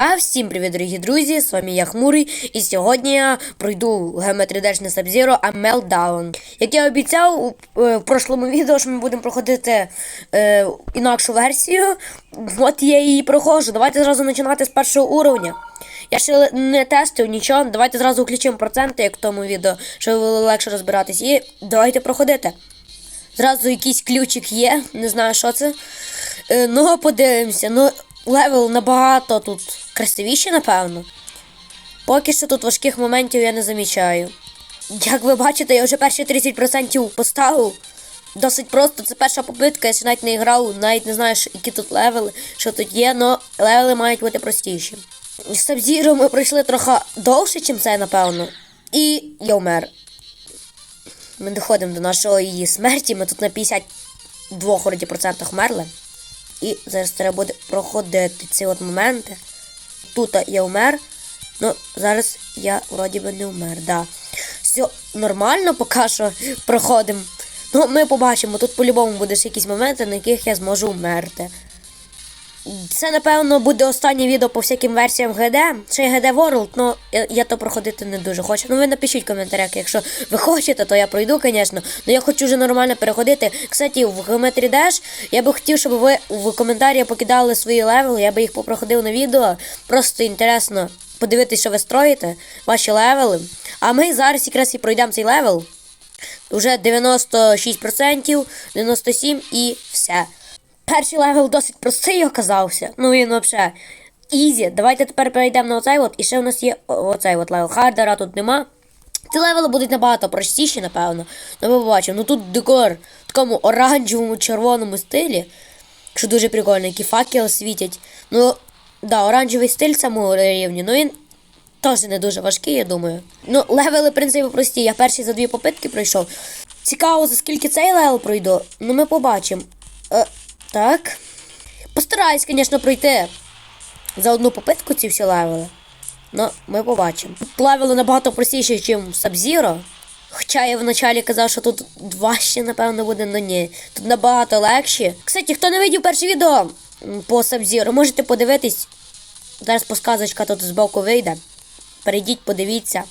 А всім привіт, дорогі друзі! З вами я Хмурий, і сьогодні я пройду Geometry Dash не Sub-Zero, а Meltdown. Як я обіцяв у е, в прошлому відео, що ми будемо проходити е, інакшу версію. От я її проходжу. Давайте зразу починати з першого уровня. Я ще не тестив нічого. Давайте зразу включимо проценти, як в тому відео, щоб було легше розбиратись. І давайте проходити. Зразу якийсь ключик є, не знаю, що це. Е, ну, подивимося. Ну, левел набагато тут красивіший, напевно. Поки що тут важких моментів я не замічаю. Як ви бачите, я вже перші 30% поставив. Досить просто, це перша попитка, я ще навіть не грав, навіть не знаю, які тут левели, що тут є, але левели мають бути простіші. З Sub-Zero ми пройшли трохи довше, ніж це, напевно. І я вмер. Ми доходимо до нашої її смерті. Ми тут на 52 вроді, процентах вмерли. І зараз треба буде проходити ці от моменти. Тут я вмер. Ну, зараз я вроді би не вмер, да. Все нормально поки що проходимо. Ну, ми побачимо, тут по-любому будеш якісь моменти, на яких я зможу вмерти. Це, напевно, буде останнє відео по всяким версіям ГД. Ще й ГД World, ну я, я то проходити не дуже хочу. Ну ви напишіть в коментарях, якщо ви хочете, то я пройду, звісно. Ну я хочу вже нормально переходити. Кстати, в Geometry Dash я би хотів, щоб ви в коментарі покидали свої левели, я би їх попроходив на відео. Просто інтересно подивитися, що ви строїте, ваші левели. А ми зараз якраз і пройдемо цей левел. Уже 96%, 97% і все. Перший левел досить простий оказався. Ну він взагалі ізі. Давайте тепер перейдемо на оцей от. І ще у нас є оцей от левел. Хардера тут нема. Ці левели будуть набагато простіші, напевно. Ну ми побачимо. Ну тут декор в такому оранжевому червоному стилі. Що дуже прикольно, які факели світять. Ну, да, оранжевий стиль самого рівні, ну він теж не дуже важкий, я думаю. Ну, левели, в принципі, прості. Я перші за дві попитки пройшов. Цікаво, за скільки цей левел пройду. Ну, ми побачимо. Так. Постараюсь, звісно, пройти за одну попитку ці всі левели. Ну, ми побачимо. Тут левели набагато простіші, ніж Sub-Zero. Хоча я вначалі казав, що тут важче, напевно, буде, але ні. Тут набагато легші. Кстати, хто не видів перше відео по Sub-Zero, можете подивитись. Зараз посказочка тут збоку вийде. Перейдіть, подивіться.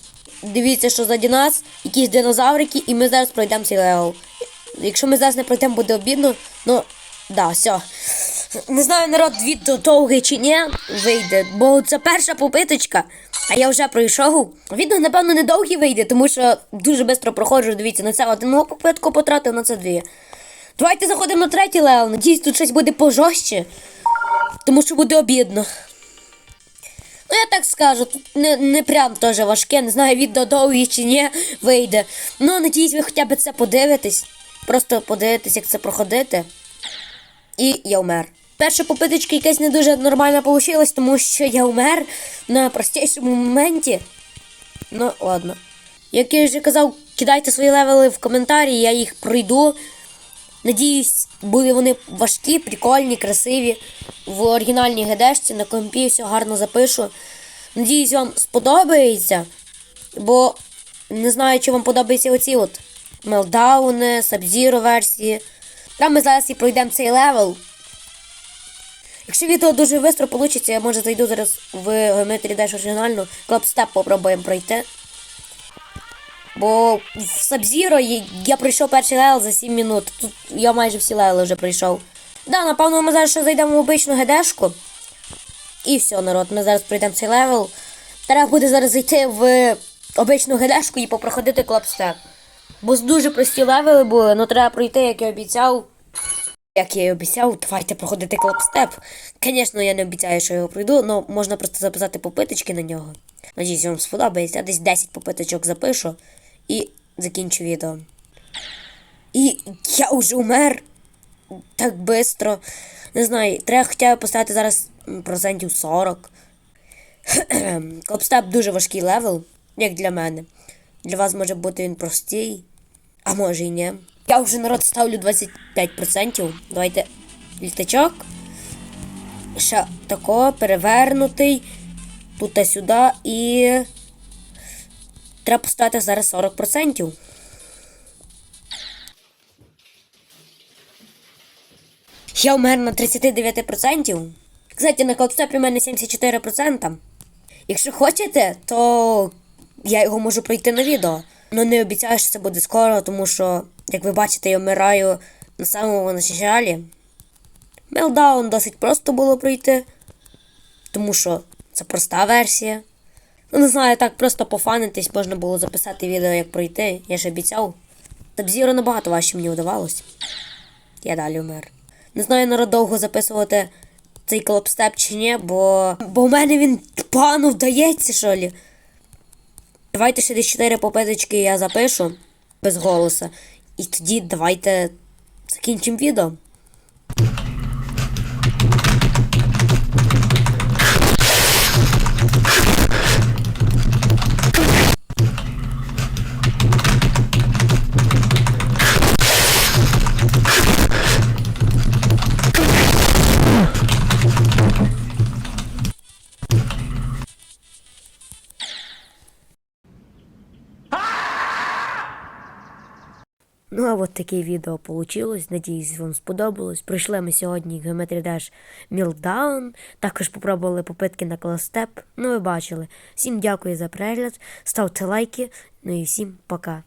Дивіться, що ззаді нас якісь динозаврики, і ми зараз пройдемо цей левел. Якщо ми зараз не пройдемо, буде обідно. Ну, да, все. Не знаю, народ відео довгий чи ні вийде, бо це перша попиточка, а я вже пройшов. Відео, напевно, не довгий вийде, тому що дуже швидко проходжу. Дивіться, на це одну попитку потратив, на це дві. Давайте заходимо на третій левел. Надіюсь, тут щось буде пожорстче, тому що буде обідно. Ну, я так скажу, тут не, не прям теж важке, не знаю, відео довгі чи ні вийде. Ну, надіюсь, ви хоча б це подивитесь. Просто подивитесь, як це проходити. І я вмер. Перша попиточка якась не дуже нормальна вийшла, тому що я вмер на простішому моменті. Ну, ладно. Як я вже казав, кидайте свої левели в коментарі, я їх пройду. Надіюсь, були вони важкі, прикольні, красиві. В оригінальній гедешці на компі все гарно запишу. Надіюсь, вам сподобається. Бо не знаю, чи вам подобаються оці от мелдауни, Sub-Zero версії. Там ми зараз і пройдемо цей левел. Якщо відео дуже швидко вийде, я може зайду зараз в Geometry Dash оригінальну, клапстеп попробуємо пройти. Бо в Sub-Zero я, пройшов перший левел за 7 минут. Тут я майже всі левели вже пройшов. Да, напевно, ми зараз ще зайдемо в обичну гедешку. І все, народ, ми зараз пройдемо цей левел. Треба буде зараз зайти в обичну гедешку і попроходити клапстеп. Бо дуже прості левели були, але треба пройти, як я обіцяв. Як я і обіцяв, давайте проходити клапстеп. Звісно, я не обіцяю, що його пройду, але можна просто записати попиточки на нього. Надіюсь, вам сподобається. Я десь 10 попиточок запишу і закінчу відео. І я вже умер так швидко. Не знаю, треба хоча б поставити зараз процентів 40. Клапстеп дуже важкий левел, як для мене. Для вас може бути він простий, а може і ні. Я вже народ ставлю 25%. Давайте літачок. Ще тако, перевернутий. Тут та сюди і. Треба поставити зараз 40%. Я вмер на 39%. Кстати, на колдстепі в мене 74%. Якщо хочете, то я його можу пройти на відео. Ну не обіцяю, що це буде скоро, тому що, як ви бачите, я вмираю на самому началі. Мелдаун досить просто було пройти, тому що це проста версія. Ну, не знаю, так просто пофанитись, можна було записати відео, як пройти, я ж обіцяв. Табзіро набагато важче мені вдавалось. Я далі вмер. Не знаю, народ записувати цей клопстеп чи ні, бо. Бо в мене він пану вдається, що лі. Давайте ще десь 4 попиточки я запишу без голоса. І тоді давайте закінчимо відео. Ну, а от таке відео получилось. Надіюсь, вам сподобалось. Пройшли ми сьогодні Geometry Dash Meltdown. Також попробували попитки на кластеп. Ну, ви бачили. Всім дякую за перегляд. Ставте лайки. Ну і всім пока.